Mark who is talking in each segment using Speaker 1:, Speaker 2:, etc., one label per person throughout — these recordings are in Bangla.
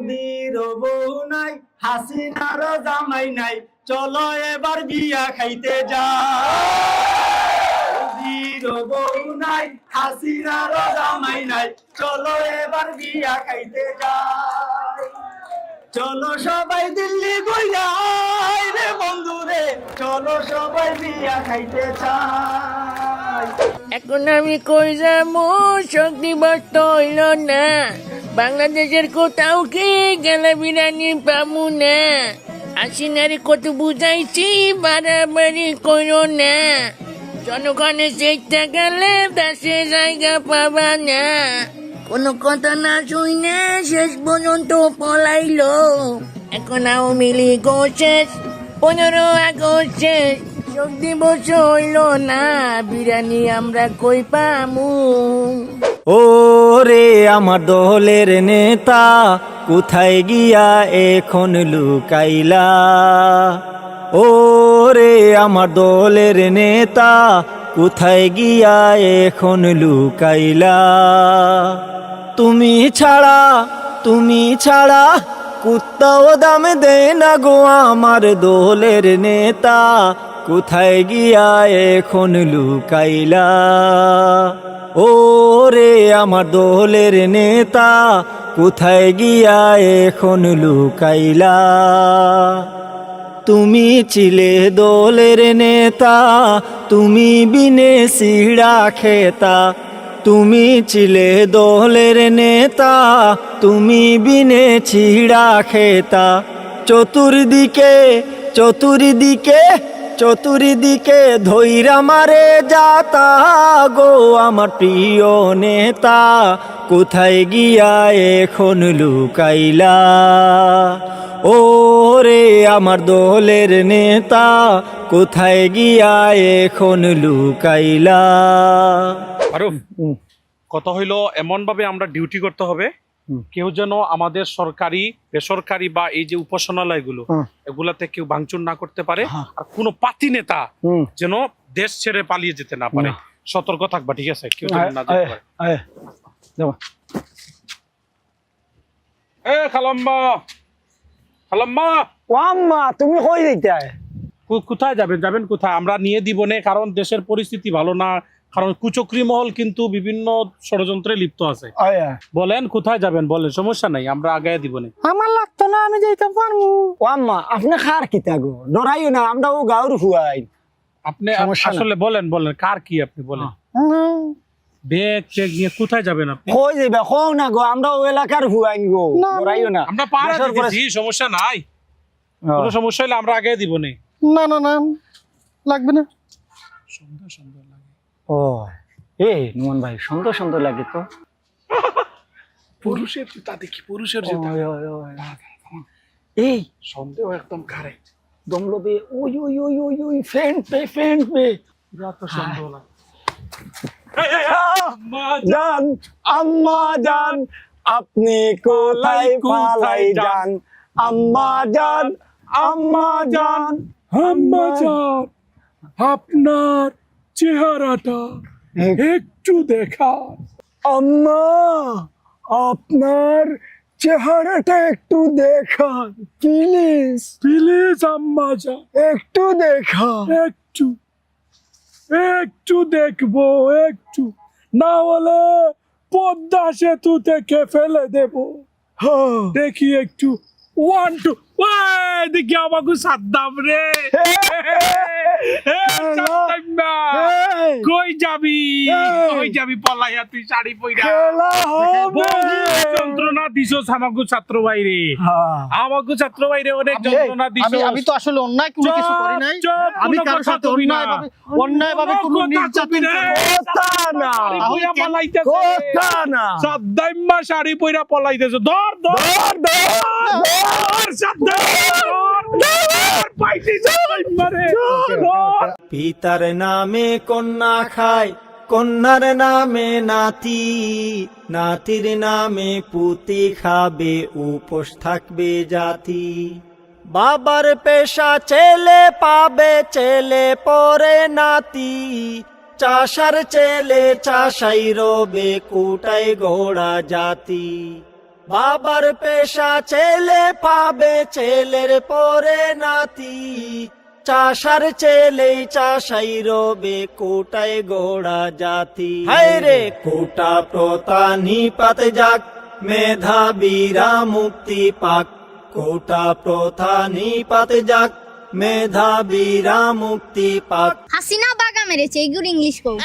Speaker 1: মোদির বউ নাই, হাসিনার জামাই নাই। চলো এবার বিয়া খাইতে যা বউ নাই, হাসিনার জামাই নাই। চলো এবার বিয়া খাইতে যাই। চলো সবাই দিল্লি গইয়াই রে বন্ধু রে চলো সবাই বিয়া খাইতে চাই।
Speaker 2: এখন আমি কই যাব? শক্তি হইল না। বাংলাদেশের কোথাও কি গেলে বিরিয়ানি পাবো না? আসিনারে কত বুঝাইছি, বাড়াবাড়ি করো না। জনগণের সেইটা গেলে দেশে জায়গা পাবা না। কোনো কথা না শুই না শেষ পর্যন্ত পলাইলো। এখন আওয়ামী লীগ শেষ, পনেরো আগস্ট শেষ। যোগ দিবস হইল না, বিরিয়ানি আমরা কই পামু?
Speaker 1: ও রে আমার দলের নেতা, কোথায় গিয়া এখন লুকাইলা? ও রে আমার দলের নেতা, কোথায় গিয়া এখন লুকাইলা? তুমি ছাড়া তুমি ছাড়া কুত্তাও দাম দে না গো আমার দলের নেতা, কোথায় গিয়া এখন লুকাইলা? ও রে আমার দলের নেতা, কোথায় গিয়া এখন লুকাইলা? তুমি ছিলে দলের নেতা, তুমি বিনে সিড়া খেতা। তুমি ছিলে দলের নেতা, তুমি বিনে ছিড়া খেতা। চতুর্দিকে চতুর্দিকে চতুর্দিকে ধৈরা মারে যাতা গো আমার প্রিয় নেতা। কোথায় গিয়া এখন লুকাইলা? ও রে আমার দলের নেতা, কোথায় গিয়া এখন লুকাইলা?
Speaker 3: আরুফ কথা হইল? এমন ভাবে আমরা ডিউটি করতে হবে। কেউ যেন আমাদের সরকারি বেসরকারি বা এই যে উপাসনালয়গুলো এগুলাতে কেউ ভাঙচুর না করতে পারে আর কোনো পাতি নেতা যেন দেশ ছেড়ে পালিয়ে যেতে না পারে। সতর্ক থাকবা ঠিক আছে? কেউ যেন না যেতে পারে। এ খালাম্মা! খালাম্মা!
Speaker 4: ও আম্মা তুমি কই
Speaker 3: কোথায় যাবেন? যাবেন কোথায়? আমরা নিয়ে দিব নে কারণ দেশের পরিস্থিতি ভালো না। কারণ কুচক্রি মহল কিন্তু বিভিন্ন ষড়যন্ত্রে লিপ্ত আছে। বলেন কোথায় যাবেন? বলেন সমস্যা নাই আমরা আগে দিব নে।
Speaker 4: আমার লাগতো না আমি যাইতে পারব ও আম্মা আপনি খার কিতা গো? ডরাইও না আমরা ও গাঁর হুয়াই।
Speaker 3: আপনি আসলে বলেন বলেন কার কি আপনি বলেন? ব্যাগ চেক নিয়ে কোথায় যাবেন আপনি?
Speaker 4: কই যাইবা? কও না গো আমরা ও এলাকার হুয়াইন গো ডরাইও না।
Speaker 3: আমরা পাড়া দিতেছি সমস্যা নাই। কোনো সমস্যা হলে আমরা আগে দিব নে।
Speaker 5: না না না। লাগবে না।
Speaker 3: সুন্দর সুন্দর লাগে।
Speaker 4: ও এ নুমান ভাই সুন্দর সুন্দর লাগে তো।
Speaker 3: পুরুষের জুতা দেখি পুরুষের জুতা।
Speaker 4: এই
Speaker 3: সন্দেহ একদম কারেক্ট
Speaker 4: দমলবে ওই ওই ওই ওই ওই ফ্রেন্ড পে ফ্রেন্ড পে।
Speaker 3: যত সন্দেহ লাগে।
Speaker 4: জান। আম্মা জান আপনি কোথায় পালাই যান? আম্মা জান আম্মা জান
Speaker 3: আম্মা জান। আপনার চেহারাটা একটু দেখা।
Speaker 4: আম্মা আপনার চেহারাটা একটু দেখান প্লিজ।
Speaker 3: প্লিজ আম্মা জান
Speaker 4: একটু দেখান
Speaker 3: একটু। একটু দেখব একটু। না হলে পদ্মা সেতু থেকে ফেলে দেব।
Speaker 4: হ্যাঁ।
Speaker 3: দেখি একটু। ওয়ান টু দেখি আমাকে সাদ্দাম রে।
Speaker 4: এই,
Speaker 3: কই যাবি? কই যাবি পলাইয়া? তুই শাড়ি পইরা। যন্ত্রণা দিছস আমাকে ছাত্র বাইরে
Speaker 4: হ্যাঁ।
Speaker 3: আমাকে ছাত্র বাইরে অনেক যন্ত্রণা দিছস
Speaker 5: আমি তো আসলে অন্যায় কোনো কিছু করি নাই। আমি কারোর সাথে অন্যায় ভাবে অন্যায় ভাবে কোনো নির্যাতন।
Speaker 4: কথা না
Speaker 3: পইরা
Speaker 5: কেন-
Speaker 4: কথা না?
Speaker 3: সাদ্দাইম্মা শাড়ি পইরা পলাইতেছে। ধর ধর। ধর সাদ্দাইম্মা ধর ধর। পাইছি। সাদ্দাইম্মা রে ধর।
Speaker 1: পিতার নামে কন্যা খায় কন্যার নামে নাতি। নাতির নামে পুতি খাবে উপোস থাকবে জাতি। বাবার পেশা ছেলে পাবে ছেলে পরে নাতি। চাষার ছেলে চাষাই রবে কুটাই ঘোড়া জাতি। বাবার পেশা ছেলে পাবে ছেলের পরে নাতি। চাষার ছেলেই চাষাই রবে কোটায় গোড়া জাতি। হায় রে কোটা প্রতা নিপাত যাক মেধাবীরা মুক্তি পাক। কোটা প্রথা নিপাত যাক মেধাবীরা মুক্তি পাক।
Speaker 6: হাসিনা বাগা মেরেছে এইগুলো ইংলিশ কও।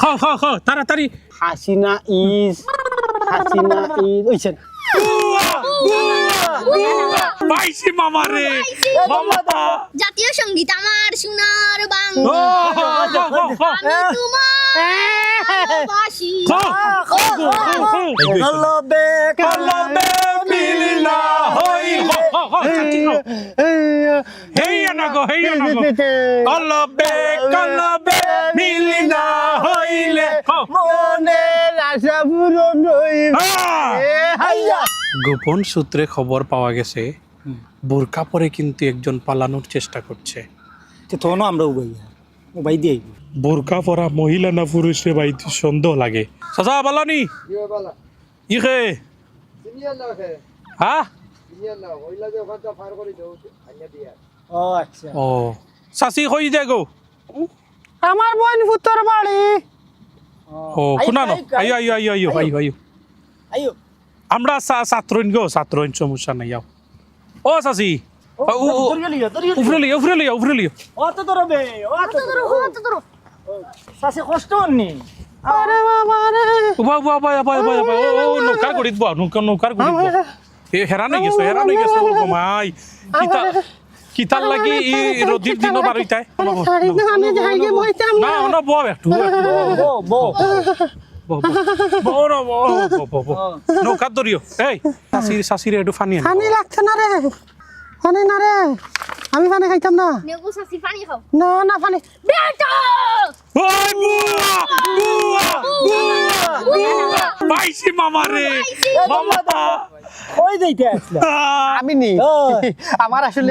Speaker 3: খ খ খ তাড়াতাড়ি।
Speaker 4: হাসিনা ইজ হাসিনা ইজ ওইছেন
Speaker 3: মামা রে। মামা
Speaker 6: জাতীয় সংগীত আমার সোনার বাংলা। আমি তোমার
Speaker 1: কলবে
Speaker 3: কলবে মিলনা হই হেইয়া না গো হেইয়া না গো। কলবে কলবে মিলনা হইলে খ
Speaker 4: মনের আশা পূরণ হইবে। হাইয়া।
Speaker 3: গোপন সূত্রে খবর পাওয়া গেছে বোরকা পরে কিন্তু একজন পালানোর চেষ্টা করছে।
Speaker 4: তখন আমরা উবাই উবাই দিয়ে
Speaker 3: বোরকা পরা মহিলা না পুরুষে ভাই সন্দেহ লাগে। চাচা বালানি ইখে হ্যাঁ
Speaker 4: ও আচ্ছা।
Speaker 3: ও চাচি কই দে গো?
Speaker 4: আমার বোন পুত্তর বাড়ি।
Speaker 3: ও। শুনা ন? আইও আইও আইও আইও আইও আইও
Speaker 4: আইও
Speaker 3: আমরা ছাত্রইন গো ছাত্রইন সমস্যা নাই আও। ও চাচি। উফরে লিও উফরে লিও উফরে লিও
Speaker 4: অত ধরো অত ধরো সাসে কষ্ট হননি আরে বাবা রে
Speaker 3: উবা উবা উবা উবা উবা উবা ও ও নৌকার গড়িত বা নৌকা নৌকার গড়িত এ হেরান হয়ে গেছে হেরান হয়ে গেছে ও গমাই কিতা কিতার লাগি ই রদির দিন বারইতাই না। না বব একটু একটু
Speaker 4: বো বো
Speaker 3: বড় নৌকার দরিও এই শাশির শাশির একটু ফানি আনি
Speaker 7: লাগছে না রে পানি না রে আমি পানি খাইতাম না?
Speaker 6: নেবু সাসি পানি খাও।
Speaker 7: না না পানি
Speaker 6: বেটা
Speaker 3: ওই বুয়া বুয়া বুয়া বুয়া পাইছি মামা রে মামা।
Speaker 4: যাইতে আসলা।
Speaker 7: আমি নি। আমার আসলে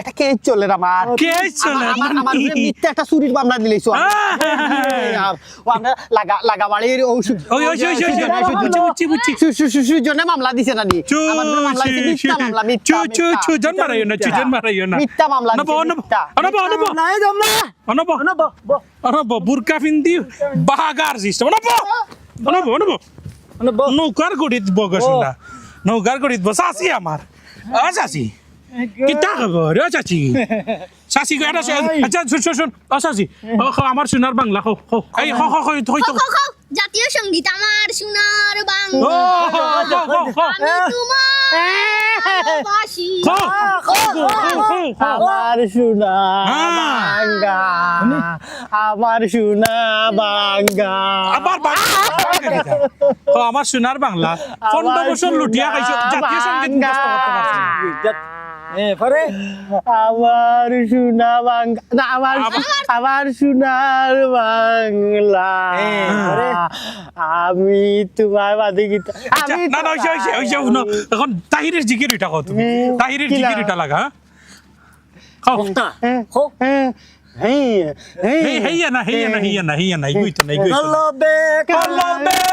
Speaker 7: একটা কেস চলে আমার?
Speaker 3: কে চলে
Speaker 7: আমার আমার মিথ্যা একটা চুরির মামলা দিলেছো ও আমরা লাগা লাগা বাড়ির ঔষধ
Speaker 3: ওই ওই ওই ওই বুঝছি বুঝছি বুঝছি।
Speaker 7: সুজনে মামলা দিছে না নি? আমার মামলা দিছে মিথ্যা মামলা মিথ্যা
Speaker 3: চু চু চু জন মারাইও না চু জন মারাইও না।
Speaker 7: মিথ্যা মামলা
Speaker 3: অনব
Speaker 7: দিছে,
Speaker 3: অনব
Speaker 7: মিথ্যা।
Speaker 3: অনব অনব।
Speaker 4: নাই যাম না
Speaker 3: অনব।
Speaker 4: অনব বো
Speaker 3: অনব বুরকা ফিন্দি বাগার সিস্টেম অনব অনব অনব
Speaker 4: অনব।
Speaker 3: নৌকার গড়িত বগস না। নৌকার গড়িত বস আসি আমার আ চাচি। কিতা খবর ও চাচি। চাচি গো এটা আচ্ছা শুন শুন শুন। ও চাচি। আমার সোনার বাংলা খো খো। এই
Speaker 6: খাও খাও জাতীয় সংগীত আমার সোনার বাংলা। আমি তোমার
Speaker 7: আমার সোনা
Speaker 3: হ্যাঁ।
Speaker 7: বাঙ্গা। আমার সোনা বাঙ্গা।
Speaker 3: আবার আমার সোনার বাংলা। পনেরো বছর লুটিয়া খাইছো। জাতীয় সংগীত মুখস্থ করতে পারছি না।
Speaker 4: এ পরে?
Speaker 7: আমার সোনা বাংলা না আমার আমার সোনার বাংলা। আমি তোমার বাদে গীতা
Speaker 3: আচ্ছা,
Speaker 7: আমি
Speaker 3: না না ওইসে ওইসে ওইসে শুনো এখন তাহিরের জিকির ওইটা কও তুমি।
Speaker 7: হুম,
Speaker 3: তাহিরের? জিকির ওইটা লাগা হ্যাঁ? খাও
Speaker 4: কোনটা
Speaker 7: হ্যাঁ,
Speaker 4: খো
Speaker 7: হ্যাঁ, হ্যাঁ, হ্যাঁ,
Speaker 3: হেই হেইয়া না হেইয়া না হেইয়া না হেইয়া না ইগুইতো না ইগুইতো না হই হো হো হো চাচি হো
Speaker 7: হ্যাঁ,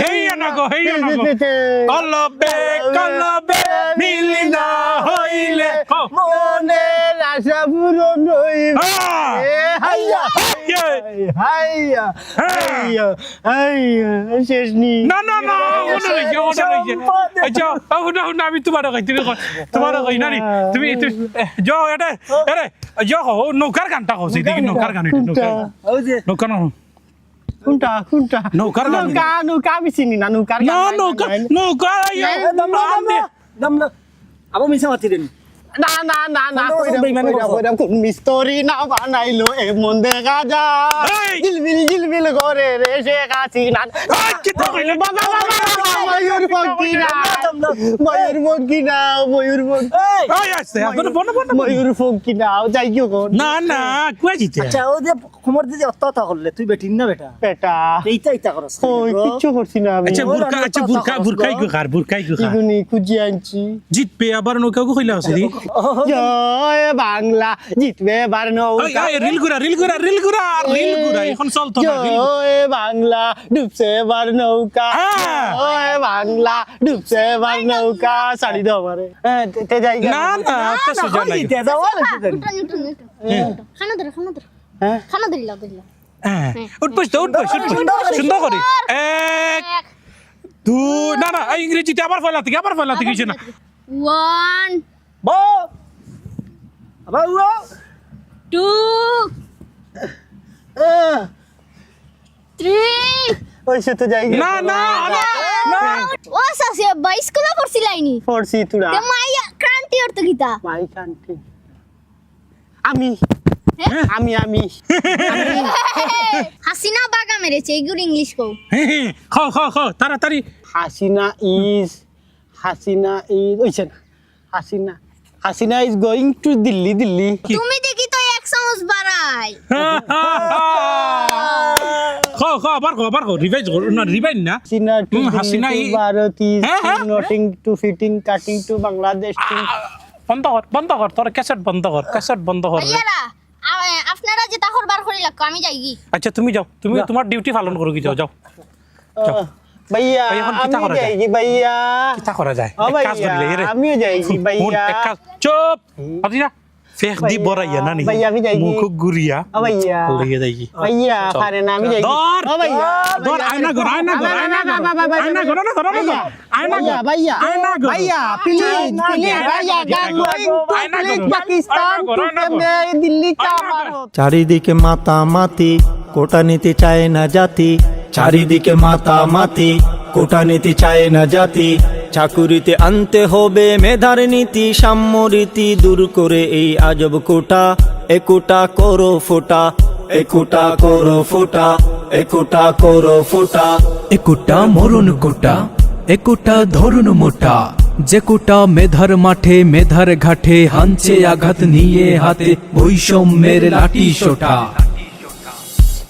Speaker 3: হেইয়া না গো হেইয়া না গো। কলবে কলবে মিলনা হইলে হো।
Speaker 7: মনের আশা পূরণ হইবে। হাইয়া। হাইয়া হাইয়া হাইয়া শেষ নি।
Speaker 3: না না না ওটা রইছে ওটা রইছে আচ্ছা ওটা ওটা আমি তোমার কই তুমি তোমার কই না নি তুমি তুমি যো এটা আরে যো হো নৌকার গানটা কও সেদিকে নৌকার গান এটা নৌকার
Speaker 4: ওই যে
Speaker 3: নৌকা না
Speaker 7: কোনটা কোনটা
Speaker 3: নৌকার
Speaker 7: নৌকা নৌকা আমি চিনি না নৌকার
Speaker 3: না নৌকা
Speaker 4: মাতি দেন
Speaker 7: না না না না মিস্তরি না বানাইলো এমন দেখা যায় জিলবিল জিলবিল করে রে শেখ হাসিনা
Speaker 3: এই, কি তো কইলে?
Speaker 7: বাবা বাবা বাবা ময়ূর পঙ্খী না ময়ূরপঙ্খী নাও ময়ূরপঙ্খী
Speaker 3: এই আছে আপনারা বনো বনো
Speaker 7: ময়ূরপঙ্খী নাও যাই কি কোন
Speaker 3: না না কুয়া জিতে।
Speaker 4: আচ্ছা ও যে কোমর দিদি অত অত করলে তুই বেটিন না বেটা?
Speaker 7: বেটা।
Speaker 4: এইটা এইটা করস
Speaker 7: ওই কিচ্ছু করছি না আমি।
Speaker 3: আচ্ছা বুরকা আচ্ছা বুরকা বুরকাই গো খার বুরকাই গো খার
Speaker 7: ইগুনি খুঁজি আনছি।
Speaker 3: জিতবে আবার নৌকা কইলা আছে
Speaker 7: জয় বাংলা জিতবে এবার নৌকা।
Speaker 3: রিল গুরা রিল গুরা রিল গুরা রিল গুরা এখন রিল
Speaker 7: জয় বাংলা ডুবছে এবার নৌকা।
Speaker 3: হ্যাঁ।
Speaker 7: জয় বাংলা ডুবছে এবার নৌকা শাড়ি দাও আমারে। হ্যাঁ তে- তে যাই
Speaker 3: না না তো সুজা নাই।
Speaker 6: উঠো উঠো উঠো খানা ধরো খানা ধরো।
Speaker 7: হ্যাঁ।
Speaker 6: খানা ধরিলা
Speaker 3: হ্যাঁ উঠবস তো উঠবস উঠবস সুন্দর করে এক দুই না না এই ইংরেজিতে আবার ফেলা থেকে আবার ফেলা থেকে না।
Speaker 6: ওয়ান।
Speaker 4: বো। আবার ও
Speaker 6: টু। থ্রি।
Speaker 7: ওই সে তো যাই
Speaker 3: না না না
Speaker 6: ও সাসে
Speaker 7: পড়ছি তুরা
Speaker 6: তে মাইয়া ক্রান্তি অর্থ গীতা
Speaker 7: মাই কান্ট্রি আমি।
Speaker 6: হ্যাঁ?
Speaker 7: আমি আমি।
Speaker 6: হাসিনা বাগা মেরেছে এগুলো ইংলিশ কও।
Speaker 3: খাও খাও খাও তাড়াতাড়ি।
Speaker 7: হাসিনা ইজ হাসিনা ইজ ওইছে না Hasina Hasina is going to Delhi Delhi.
Speaker 6: তুমি দেখি তো এক চামচ বাড়াই।
Speaker 3: খাও খাও আবার খাও আবার খাও রিভাইজ করো না রিভাইজ না?
Speaker 7: Hasina to
Speaker 3: Hasina
Speaker 7: Delhi
Speaker 3: E-
Speaker 7: to Bharat is. Nothing to fitting cutting to Bangladesh
Speaker 3: বন্ধ কর বন্ধ কর তোর ক্যাসেট বন্ধ কর ক্যাসেট বন্ধ কর। রে।
Speaker 6: ভাইয়ারা আ- আপনারা যে তাহর বার করে আমি যাই কি
Speaker 3: আচ্ছা তুমি যাও তুমি তোমার ডিউটি পালন করো কি যাও যাও।
Speaker 7: ভাইয়া আমি
Speaker 3: করা যায়?
Speaker 7: যাই কি ভাইয়া।
Speaker 3: কিতা করা যায়?
Speaker 7: ও
Speaker 3: কাজ
Speaker 7: ভাইয়া
Speaker 3: রে।
Speaker 7: আমিও যাই কি ভাইয়া।
Speaker 3: চুপ! আদিনা ফেক দি বড়াইয়া না নি
Speaker 7: ভাইয়া, আমি যাই
Speaker 3: মুখ গুরিয়া
Speaker 7: ও ভাইয়া
Speaker 3: যাই
Speaker 7: ভাইয়া পারে না আমি যাই। ও ভাইয়া
Speaker 3: ধর, আয়না ঘর, আয়না ঘর, আয়না ঘর, আয়না ঘর, আয়না ঘর, আয়না ঘর, আয়না ঘর,
Speaker 7: ভাইয়া
Speaker 3: আয়না ঘর।
Speaker 7: ভাইয়া প্লিজ প্লিজ ভাইয়া
Speaker 3: ঘর, আয়না ঘর,
Speaker 7: পাকিস্তান। Bombay, দিল্লি কা। ভারত
Speaker 1: চারিদিকে মাতামাতি কোটা নিতে চায় না জাতি চারিদিকে মাতামাতি কোটা নিতে চায় না জাতি চাকুরিতে আনতে হবে মেধার নীতি সাম্য রীতি দূর করে এই আজব কোটা। এ কোটা করো ফোটা এ কোটা করো ফোটা, একোটা করো ফোটা।
Speaker 8: একুটা মরণ কোটা, একুটা ধরুন মোটা। যে কোটা মেধার মাঠে, মেধার ঘাটে হানছে আঘাত নিয়ে হাতে বৈষম্যের লাঠি সোটা।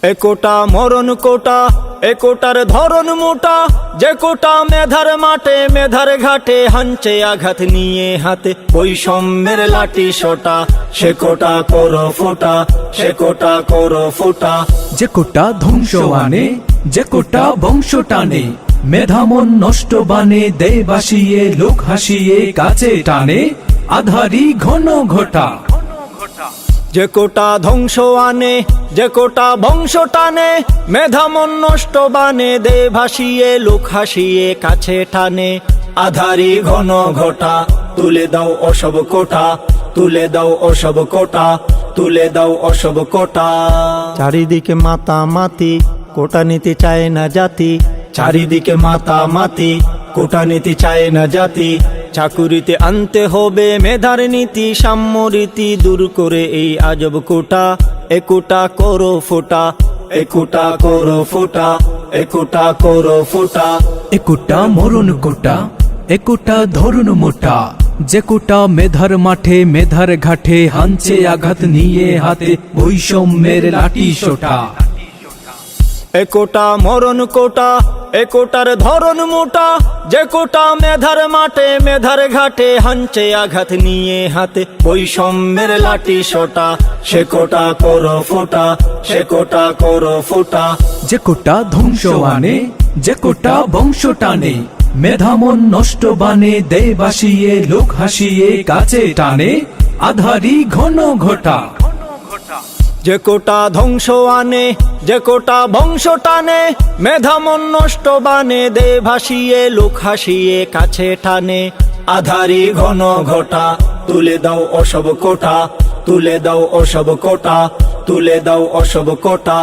Speaker 1: এ কোটা মরণ কোটা একোটার ধরন মোটা। যে কোটা মেধার মাঠে, মেধার ঘাটে হাঞ্চে আঘাত নিয়ে হাতে। বৈষম্যের লাঠি সোটা, সে কোটা করো ফোটা, সে কোটা করো ফোটা।
Speaker 8: যে কোটা ধ্বংস আনে, যে কোটা বংশ টানে, মেধামন নষ্ট বানে বাসিয়ে লোক হাসিয়ে, কাছে টানে, আধারি ঘন ঘটা।
Speaker 1: যে কোটা ধ্বংস আনে যে কোটা বংশ টানে মেধামন নষ্ট বানে দে ভাসিয়ে লোক হাসিয়ে কাছে টানে। আধারি ঘন ঘটা তুলে দাও অসব কোটা তুলে দাও অসব কোটা তুলে দাও অসব কোটা। চারিদিকে মাতামাতি কোটা নিতে চায় না জাতি। চারিদিকে মাতা মাতি কোটা নিতে চায় না জাতি। চাকুরিতে আনতে হবে মেধার নীতি সাম্য রীতি দূর করে এই আজব কোটা। এ কোটা করো ফোটা এ কোটা করো ফোটা এ কোটা করো ফোটা।
Speaker 8: একুটা মরণ কোটা, একুটা ধরুন মোটা। যে কোটা মেধার মাঠে, মেধার ঘাটে, হানছে আঘাত নিয়ে হাতে, বৈষম্যের লাঠি সোটা।
Speaker 1: এ কোটা মরণ কোটা, এ কোটার ধরন মোটা। যে কোটা মেধার মাঠে, মেধার ঘাটে হাঞ্চে আঘাত নিয়ে হাতে। বৈষম্যের লাঠি সোটা, সে কোটা করো ফোটা, সে কোটা করো ফোটা।
Speaker 8: যে কোটা ধ্বংস আনে, যে কোটা বংশ টানে মেধামন নষ্ট বানে বাসিয়ে লোক হাসিয়ে, কাছে টানে, আধারি ঘন ঘটা।
Speaker 1: যে কোটা ধ্বংস আনে, যে কোটা বংশ টানে, মেধামন নষ্ট বানে দে ভাসিয়ে, লোক হাসিয়ে, কাছে টানে। আধারি ঘন ঘটা, তুলে দাও অসব কোটা, তুলে দাও অসব কোটা, তুলে দাও অসব কোটা।